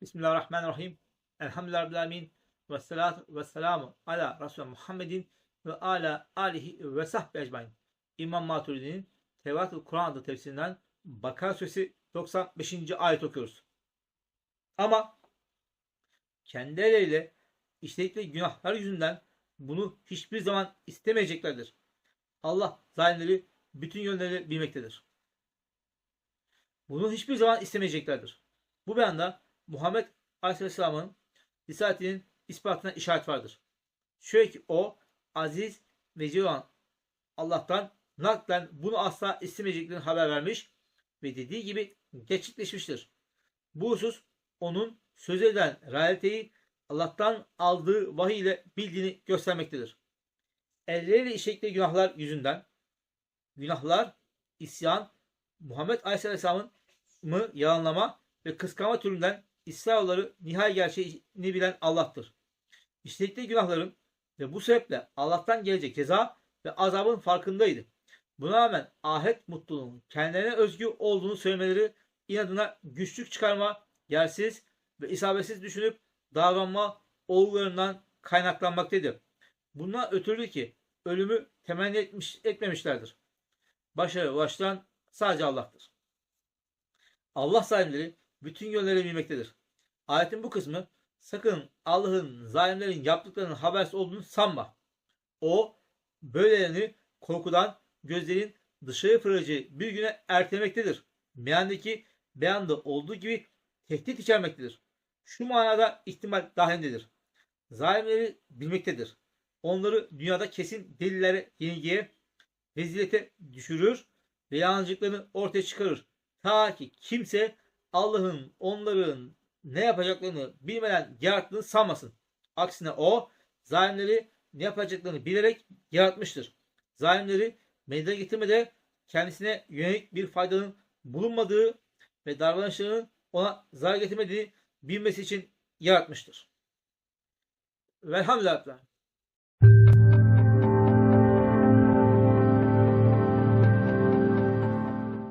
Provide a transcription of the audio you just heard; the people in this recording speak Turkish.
Bismillahirrahmanirrahim. Elhamdülillahi Rabbil. Ve salatu ve selamu ala Resulü Muhammedin ve ala alihi ve sahbihi ecmain. İmam Maturidi'nin Tevatül Kur'an adlı tefsirinden Bakara Suresi 95. ayet okuyoruz. Ama kendi elleriyle işledikleri günahlar yüzünden bunu hiçbir zaman istemeyeceklerdir. Allah zalimleri bütün yönleri bilmektedir. Bunu hiçbir zaman istemeyeceklerdir. Bu beyanda Muhammed Aleyhisselam'ın risaletinin ispatına işaret vardır. Şöyle ki o aziz ve olan Allah'tan naklen bunu asla istemeyeceklerini haber vermiş ve dediği gibi gerçekleşmiştir. Bu husus onun söz edilen realiteyi Allah'tan aldığı vahiy ile bildiğini göstermektedir. Elleriyle işledikleri günahlar yüzünden günahlar, isyan, Muhammed Aleyhisselam'ın mı yalanlama ve kıskanma türünden İsrailoğulları nihai gerçeğini bilen Allah'tır. İşledikleri günahların ve bu sebeple Allah'tan gelecek ceza ve azabın farkındaydı. Buna rağmen ahiret mutluluğunun kendilerine özgü olduğunu söylemeleri inadına güçlük çıkarma, yersiz ve isabetsiz düşünüp davranma olgularından kaynaklanmaktadır. Bundan ötürü ki ölümü temenni etmiş, etmemişlerdir. Başarı ulaştıran sadece Allah'tır. Allah zalimleri bütün yönleri bilmektedir. Ayetin bu kısmı sakın Allah'ın zalimlerin yaptıklarının habersiz olduğunu sanma. O böylelerini korkudan gözlerin dışarı fırlayacağı bir güne ertelemektedir. Meandaki beyanda olduğu gibi tehdit içermektedir. Şu manada ihtimal dahilindedir. Zalimleri bilmektedir. Onları dünyada kesin delillere, yenilgiye, rezilete düşürür ve yalancılıklarını ortaya çıkarır. Ta ki kimse Allah'ın onların ne yapacaklarını bilmeden yarattığını sanmasın. Aksine o zalimleri ne yapacaklarını bilerek yaratmıştır. Zalimleri meydana getirmede kendisine yönelik bir faydanın bulunmadığı ve davranışlarının ona zarar getirmediğini bilmesi için yaratmıştır. Velhamdülillah.